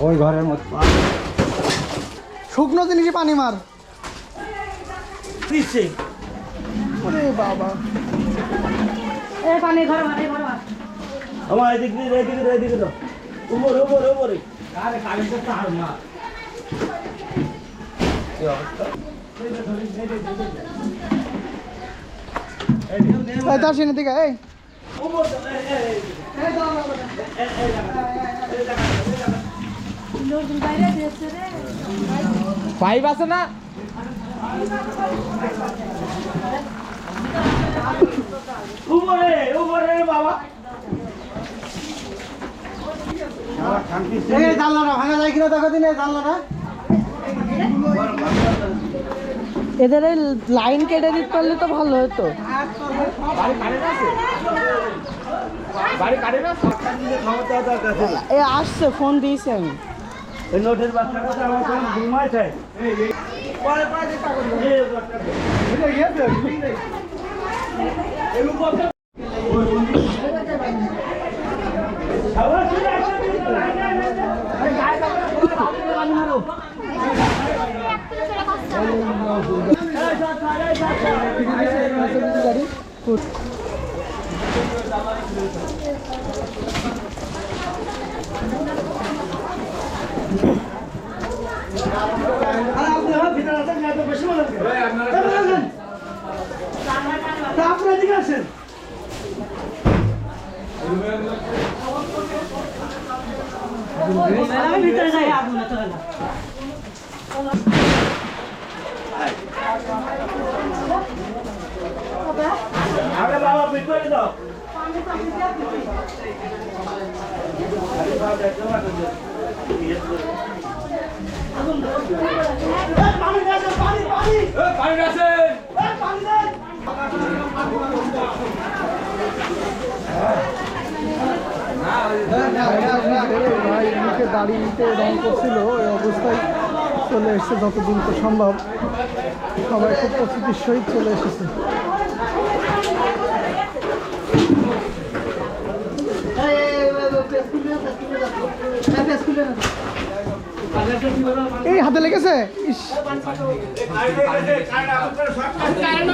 ওই ঘরের মধ্যে শুকনো জিনিসই পানি মার দিচ্ছে ওরে বাবা এ পানি ঘর মারে ঘর মার আমার এদিক দিয়ে এদিকে এদিকে দাও উপরে উপরে উপরে আরে কারেন্টের তার না এই তার সিনে দিকে এই পাইপ আছে না? উপরে উপরে বাবা। এই জানলাটা ভাঙা যায় কিনা দেখো দিন এই জানলাটা। এদের লাইন কেটে দিতে পারলে তো ভালো হতো। এ আসছে ফোন দিয়েছি আমি। এই নোটের বাচ্চাটা তো আমার সঙ্গে ঘুমাইছে পরে পরে চেষ্টা করব এই বাচ্চাটা। আবার চলে আসছে। গাড়ি আরে আপনি আমার ভিতরে আছেন, না তো বেশি মনে করেন। এই বলেন, বলেন। তা আপনারা এদিকে আসেন। ভিতরে যাই। আগুন চলে না আরে বাবা ভিতরে দাও পানি আছে পানি পানি। পানি দাঁড়িয়ে অবস্থায় চলে তো সম্ভব সবাই খুব প্রস্তুতির সহিত চলে এসেছে এই হাতে লেগেছে? কারেন্ট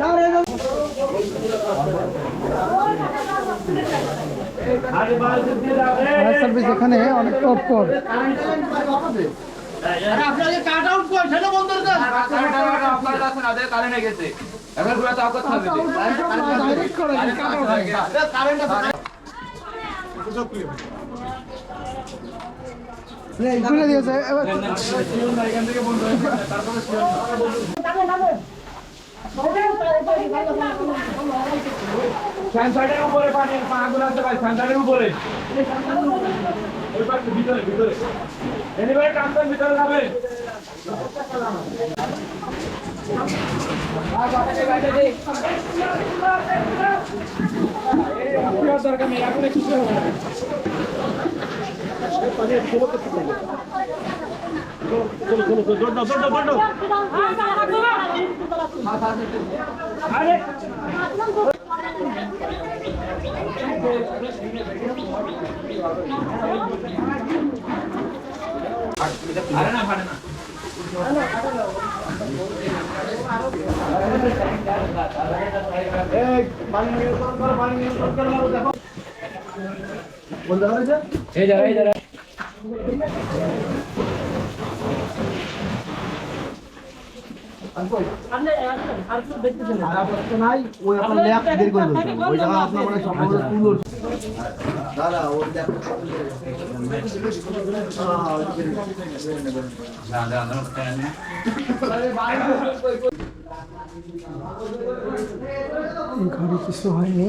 কারেন্ট দিয়ে দাও এখানে অনেক তৎপর আপনাকে কাট আউট কর সেটা বন্ধ করে ডাইরেক্ট করে খুলে দিয়েছে এবার উপরে পানি আগুন আছে ভাই সেন্সারের উপরে। ভিতরে ভিতরে। এনিবার কামটার ভিতরে যাবে। দরকার নেই আগুনে কিছু হবে। না আরে নিয়ন্ত্রণ করো পানি এই যারা এই ঘরে কিছু হয়নি।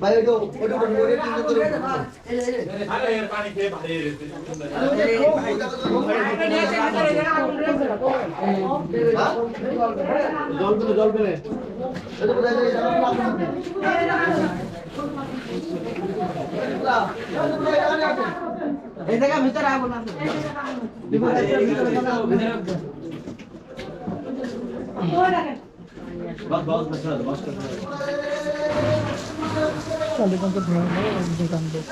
ভাই ওইটা ওইটা ওইটা তিনজন ধরে আরে এর পানি খেয়ে ভালো হয়েছে জল পেলে জল পেলে এটা আগুন আছে। এই জায়গা ভিতরে আগুন আছে তাহলে কিন্তু ধোঁয়া দেয়।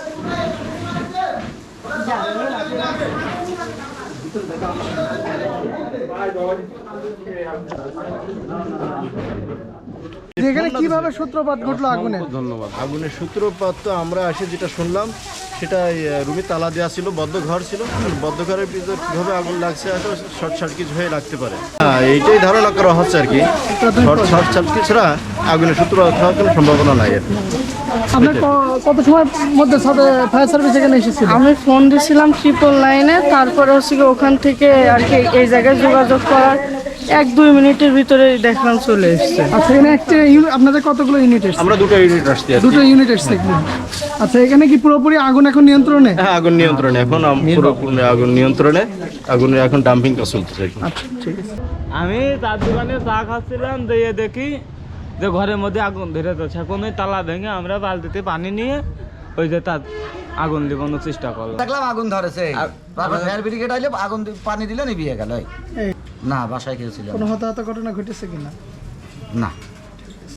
যে এখানে কীভাবে সূত্রপাত ঘটলো আগুনের ধন্যবাদ আগুনের সূত্রপাত তো আমরা আসে যেটা শুনলাম সেটা রুমে তালা দেওয়া ছিল বদ্ধ ঘর ছিল। বদ্ধ ঘরের ভিতর কীভাবে আগুন লাগছে হয়তো শর্ট সার্কিট হয়ে লাগতে পারে। হ্যাঁ এইটাই ধারণা করা হচ্ছে আর কি। শর্ট শর্ট সার্কিট ছাড়া আগুনের সূত্রপাত হওয়ার কোনো সম্ভাবনা নাই আর আপনার কত সময়ের মধ্যে ফায়ার সার্ভিস এখানে এসেছিল? আমি ফোন দিয়েছিলাম ট্রিপল লাইনে তারপরে হচ্ছে কি ওখান থেকে আর কি এই জায়গায় যোগাযোগ করার এক দুই মিনিটের ভিতরে দেখলাম চলে এসছে। আচ্ছা এখানে একটা ইউনিট আপনাদের কতগুলো ইউনিট এসছে? আমরা দুটো ইউনিট আসছি দুটো ইউনিট এসছে আচ্ছা এখানে কি পুরোপুরি আগুন এখন নিয়ন্ত্রণে? হ্যাঁ আগুন নিয়ন্ত্রণে। এখন পুরোপুরি আগুন নিয়ন্ত্রণে। আগুনের এখন ডাম্পিং কাজ চলতেছে আচ্ছা ঠিক আছে। আমি তার দোকানে চা খাচ্ছিলাম দিয়ে দেখি যে ঘরের মধ্যে আগুন ধরে যাচ্ছে এখন ওই তালা ভেঙে আমরা বালতিতে পানি নিয়ে ওই যে তার আগুন লিবানোর চেষ্টা করলাম। দেখলাম আগুন ধরেছে। তারপর ফায়ার ব্রিগেড আইলে আগুন পানি দিলে নিবিয়ে গেল না বাসায় কেউ ছিল কোনো হতাহত ঘটনা ঘটেছে কিনা? না।